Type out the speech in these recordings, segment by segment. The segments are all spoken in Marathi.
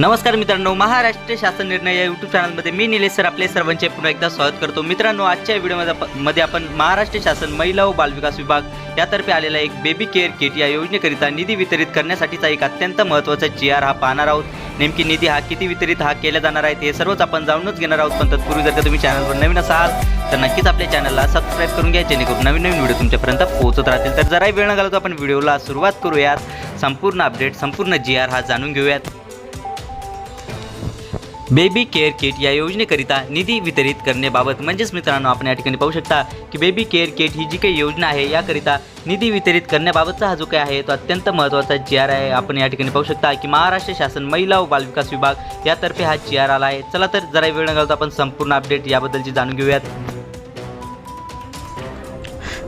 नमस्कार मित्रांनो महाराष्ट्र शासन निर्णय या यूट्यूब चॅनलमध्ये मी निलेश सर आपले सर्वांचे पुन्हा एकदा स्वागत करतो. मित्रांनो आजच्या व्हिडिओमध्ये मध्ये आपण महाराष्ट्र शासन महिला व बालविकास विभाग यातर्फे आलेला एक बेबी केअर किट या योजनेकरिता निधी वितरित करण्यासाठीचा एक अत्यंत महत्त्वाचा जी आर हा पाहणार आहोत. नेमकी निधी हा किती वितरित हा केला जाणार आहे ते सर्वच आपण जाणूनच घेणार आहोत. पण तत्पूर्वी जर का तुम्ही चॅनलवर नवीन असाल तर नक्कीच आपल्या चॅनलला सबस्क्राईब करून घ्या जेणेकरून नवीन नवीन व्हिडिओ तुमच्यापर्यंत पोहोचत राहतील. तर जराही वेळ न घालवतो आपण व्हिडिओला सुरुवात करूयात. संपूर्ण अपडेट संपूर्ण जी आर हा जाणून घेऊयात. बेबी केअर किट या योजनेकरिता निधी वितरित करण्याबाबत म्हणजेच मित्रांनो आपण या ठिकाणी पाहू शकता की बेबी केअर किट ही जी काही योजना आहे याकरिता निधी वितरित करण्याबाबतचा हा जो काही आहे तो अत्यंत महत्त्वाचा जी आर आहे. आपण या ठिकाणी पाहू शकता की महाराष्ट्र शासन महिला व बालविकास विभाग यातर्फे हा जी आर आला आहे. चला तर जरा वेळ न घालता आपण संपूर्ण अपडेट याबद्दलची जाणून घेऊयात.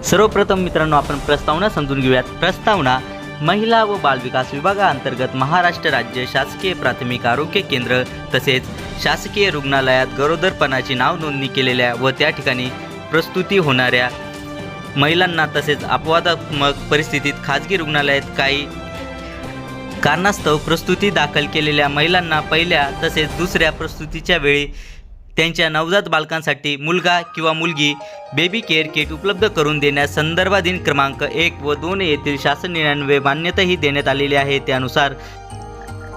सर्वप्रथम मित्रांनो आपण प्रस्तावना समजून घेऊयात. प्रस्तावना महिला व बालविकास विभागाअंतर्गत महाराष्ट्र राज्य शासकीय प्राथमिक आरोग्य केंद्र तसेच शासकीय रुग्णालयात गरोदरपणाची नाव नोंदणी केलेल्या व त्या ठिकाणी प्रस्तुती होणाऱ्या महिलांना तसेच अपवादात्मक परिस्थितीत खाजगी रुग्णालयात काही कारणास्तव प्रस्तुती दाखल केलेल्या महिलांना पहिल्या तसेच दुसऱ्या प्रस्तुतीच्या वेळी त्यांच्या नवजात बालकांसाठी मुलगा किंवा मुलगी बेबी केअर किट उपलब्ध करून देण्यास संदर्भाधीन क्रमांक एक व दोन येथील शासन निर्णयान्वये मान्यताही देण्यात आलेली आहे. त्यानुसार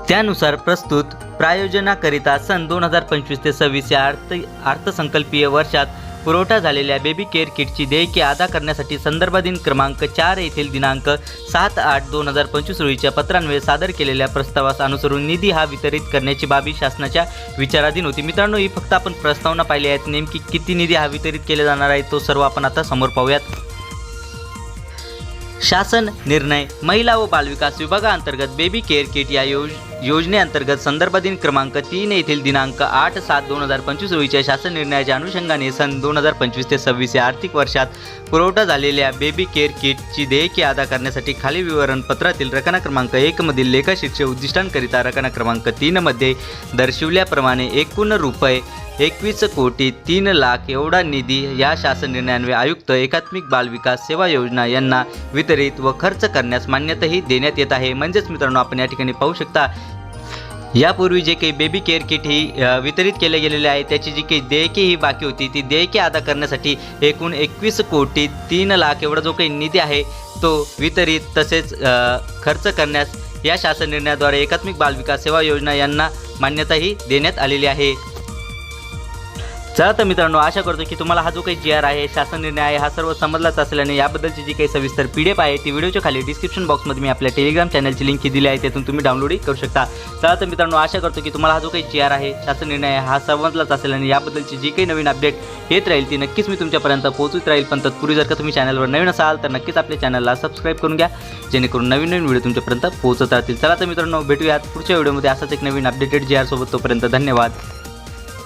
त्यानुसार प्रस्तुत प्रायोजनाकरिता सन दोन हजार पंचवीस ते सव्वीस या अर्थ अर्थसंकल्पीय वर्षात पुरवठा झालेल्या बेबी केअर किटची देयके अदा करण्यासाठी संदर्भाधीन क्रमांक चार येथील दिनांक सात आठ दोन हजार पंचवीस रोजीच्या पत्रान्वये सादर केलेल्या प्रस्तावास अनुसरून निधी हा वितरित करण्याची बाबी शासनाच्या विचाराधीन होती. मित्रांनो ही फक्त आपण प्रस्तावना पाहिली आहेत. नेमकी किती निधी हा वितरित केला जाणार आहे तो सर्व आपण आता समोर पाहूयात. शासन निर्णय महिला व बालविकास विभागाअंतर्गत बेबी केअर किट या योज योजनेअंतर्गत संदर्भाधीन क्रमांक तीन येथील दिनांक आठ सात दोन हजार पंचवीस रोजीच्या शासन निर्णयाच्या अनुषंगाने सन दोन हजार पंचवीस ते सव्वीस या आर्थिक वर्षात पुरवठा झालेल्या बेबी केअर किटची देयके अदा करण्यासाठी खाली विवरणपत्रातील रकाना क्रमांक एकमधील लेखाशीर्ष उद्दिष्टांकरिता रकाना क्रमांक तीनमध्ये दर्शविल्याप्रमाणे एकूण रुपये एकवीस कोटी तीन लाख एवढा निधी या शासन निर्णयान्वये आयुक्त एकात्मिक बालविकास सेवा योजना यांना वितरित व खर्च करण्यास मान्यताही देण्यात येत आहे. म्हणजेच मित्रांनो आपण या ठिकाणी पाहू शकता यापूर्वी जे काही बेबी केअर किट ही वितरित केले गेलेले आहे त्याची जी काही देयके ही बाकी होती ती देयके अदा करण्यासाठी एकूण एकवीस कोटी तीन लाख एवढा जो काही निधी आहे तो वितरित तसेच खर्च करण्यास या शासन निर्णयाद्वारे एकात्मिक बालविकास सेवा योजना यांना मान्यताही देण्यात आलेली आहे. चला तर मित्रांनो आशा करतो की तुम्हाला हा जो काही जी आर आहे शासन निर्णय आहे हा सर्व समजलाच असेल आणि याबद्दलची जी काही सविस्तर पी डी एफ आहे ती व्हिडिओच्या खाली डिस्क्रिप्शन बॉक्समध्ये मी आपल्या टेलिग्राम चॅनलची लिंक दिली आहे त्यातून तुम्ही डाउनलोडही करू शकता. चला तर मित्रांनो आशा करतो की तुम्हाला हा जो काही जी आर आहे शासन निर्णय आहे हा समजलाच असेल आणि याबद्दलची जी काही नवीन अपडेट येत राहील ती नक्कीच मी तुमच्यापर्यंत पोहोचत राहील. पण तत्पूर्वी जर का तुम्ही चॅनलवर नवीन असाल तर नक्कीच आपल्या चॅनलला सबस्क्राईब करून घ्या जेणेकरून नवीन नवीन व्हिडिओ तुमच्यापर्यंत पोहोचत राहतील. चला तर मित्रांनो भेटूयात पुढच्या व्हिडिओमध्ये. असाच एक नवीन अपडेटेड जी आर सोबत तोपर्यंत धन्यवाद.